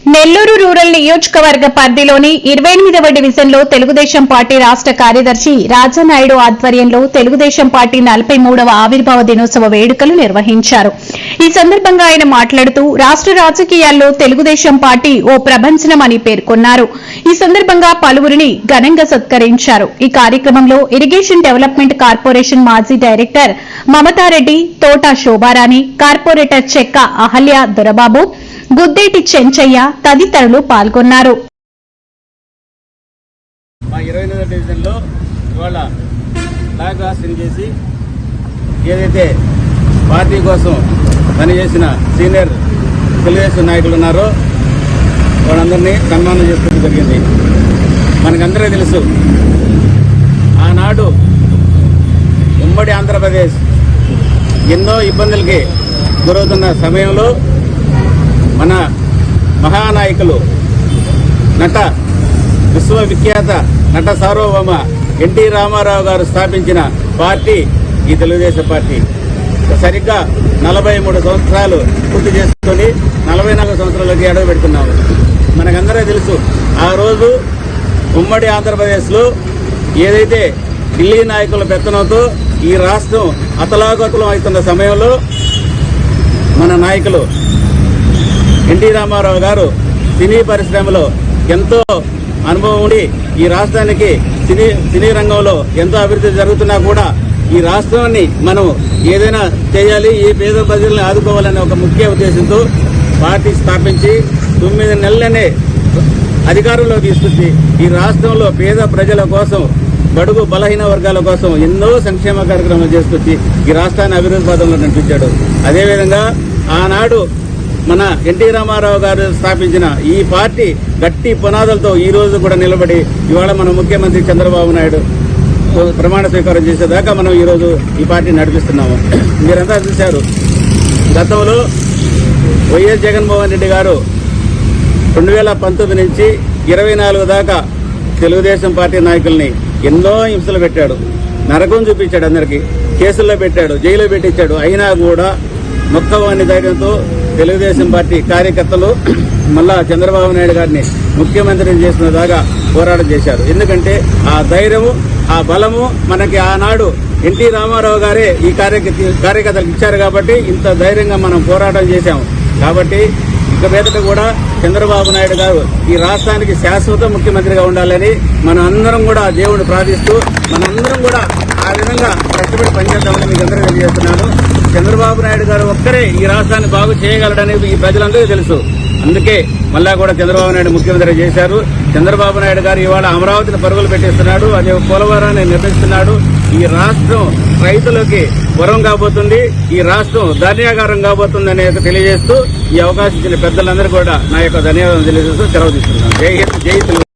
Nellore rural నియోజకవర్గ పరిధిలోని ఇరవై ఎనిమిదవ డివిజన్లో తెలుగుదేశం పార్టీ రాష్ట్ర కార్యదర్శి రాజానాయుడు ఆధ్వర్యంలో తెలుగుదేశం పార్టీ నలభై మూడవ ఆవిర్భావ దినోత్సవ వేడుకలు నిర్వహించారు. ఈ సందర్భంగా ఆయన మాట్లాడుతూ రాష్ట్ర రాజకీయాల్లో తెలుగుదేశం పార్టీ ఓ ప్రభంజనం అని పేర్కొన్నారు. ఈ సందర్భంగా పలువురిని ఘనంగా సత్కరించారు. ఈ కార్యక్రమంలో ఇరిగేషన్ డెవలప్మెంట్ కార్పొరేషన్ మాజీ డైరెక్టర్ మమతారెడ్డి తోట శోభారాణి కార్పొరేటర్ చెక్క అహల్య దొరబాబు గుద్దేటి చెంచయ్య తదితరులు పాల్గొన్నారు. మా ఇరవై ఎనిమిదో డివిజన్లో ఇవాళ ఫ్లాగ్ హాస్టింగ్ చేసి ఏదైతే పార్టీ కోసం పనిచేసిన సీనియర్ తెలుగుదేశం నాయకులు ఉన్నారో వాళ్ళందరినీ సన్మానం చేసుకోవడం జరిగింది. మనకందరికీ తెలుసు ఆనాడు ఉమ్మడి ఆంధ్రప్రదేశ్ ఎన్నో ఇబ్బందులకి గురవుతున్న సమయంలో మన మహానాయకులు నట విశ్వవిఖ్యాత నట సార్వభౌమ ఎన్టీ రామారావు గారు స్థాపించిన పార్టీ ఈ తెలుగుదేశం పార్టీ. సరిగ్గా నలభై మూడు సంవత్సరాలు పూర్తి చేసుకొని నలభై నాలుగు సంవత్సరాలకి అడుగు పెడుతున్నాము. మనకందరూ తెలుసు ఆ రోజు ఉమ్మడి ఆంధ్రప్రదేశ్లో ఏదైతే ఢిల్లీ నాయకుల పెత్తనంతో ఈ రాష్ట్రం అతలాగతలం అవుతున్న సమయంలో మన నాయకులు ఎన్టీ రామారావు గారు సినీ పరిశ్రమలో ఎంతో అనుభవం ఉండి ఈ రాష్ట్రానికి సినీ సినీ రంగంలో ఎంతో అభివృద్ధి జరుగుతున్నా కూడా ఈ రాష్ట్రాన్ని మనం ఏదైనా చేయాలి ఈ పేద ప్రజల్ని ఆదుకోవాలనే ఒక ముఖ్య ఉద్దేశంతో పార్టీ స్థాపించి తొమ్మిది నెలలనే అధికారంలో తీసుకొచ్చి ఈ రాష్ట్రంలో పేద ప్రజల కోసం బడుగు బలహీన వర్గాల కోసం ఎన్నో సంక్షేమ కార్యక్రమాలు చేసుకొచ్చి ఈ రాష్ట్రాన్ని అభివృద్ధి పదంలో నడిపించాడు. అదేవిధంగా ఆనాడు మన ఎన్టీ రామారావు గారు స్థాపించిన ఈ పార్టీ గట్టి పునాదులతో ఈ రోజు కూడా నిలబడి ఇవాళ మన ముఖ్యమంత్రి చంద్రబాబు నాయుడు ప్రమాణ స్వీకారం చేసేదాకా మనం ఈ రోజు ఈ పార్టీ నడిపిస్తున్నాము. మీరంతా చూశారు. గతంలో వైఎస్ జగన్మోహన్ రెడ్డి గారు రెండు వేల పంతొమ్మిది నుంచి ఇరవై నాలుగు దాకా తెలుగుదేశం పార్టీ నాయకుల్ని ఎన్నో హింసలు పెట్టాడు. నరకం చూపించాడు అందరికీ. కేసుల్లో పెట్టాడు జైల్లో పెట్టించాడు. అయినా కూడా మొక్కవాని ధైర్యంతో తెలుగుదేశం పార్టీ కార్యకర్తలు మళ్ళా చంద్రబాబు నాయుడు గారిని ముఖ్యమంత్రిని చేసిన దాకా పోరాటం చేశారు. ఎందుకంటే ఆ ధైర్యము ఆ బలము మనకి ఆనాడు ఎన్టీ రామారావు గారే ఈ కార్యకర్త కార్యకర్తలకు ఇచ్చారు కాబట్టి ఇంత ధైర్యంగా మనం పోరాటం చేశాము. కాబట్టి ఇక మీదట కూడా చంద్రబాబు నాయుడు గారు ఈ రాష్ట్రానికి శాశ్వత ముఖ్యమంత్రిగా ఉండాలని మనం అందరం కూడా దేవుడు ప్రార్థిస్తూ మనందరం కూడా ఆ విధంగా కష్టపడి పనిచేద్దామని మీకు అందరూ తెలియజేస్తున్నాను. చంద్రబాబు నాయుడు గారు ఒక్కరే ఈ రాష్ట్రాన్ని బాగు చేయగలడని ఈ ప్రజలందరికీ తెలుసు. అందుకే మళ్ళా కూడా చంద్రబాబు నాయుడు ముఖ్యమంత్రి చేశారు. చంద్రబాబు నాయుడు గారు ఇవాళ అమరావతిని పరుగులు పెట్టిస్తున్నాడు. అదే పోలవరాన్ని నిర్మిస్తున్నాడు. ఈ రాష్ట్రం రైతులకి వరం కాబోతుంది. ఈ రాష్ట్రం ధాన్యాగారం కాబోతుంది అనేది తెలియజేస్తూ ఈ అవకాశం ఇచ్చిన పెద్దలందరూ కూడా నా యొక్క ధన్యవాదాలు తెలియజేస్తూ సెలవు తీసుకున్నాను జై హింద్ జై తెలుగు.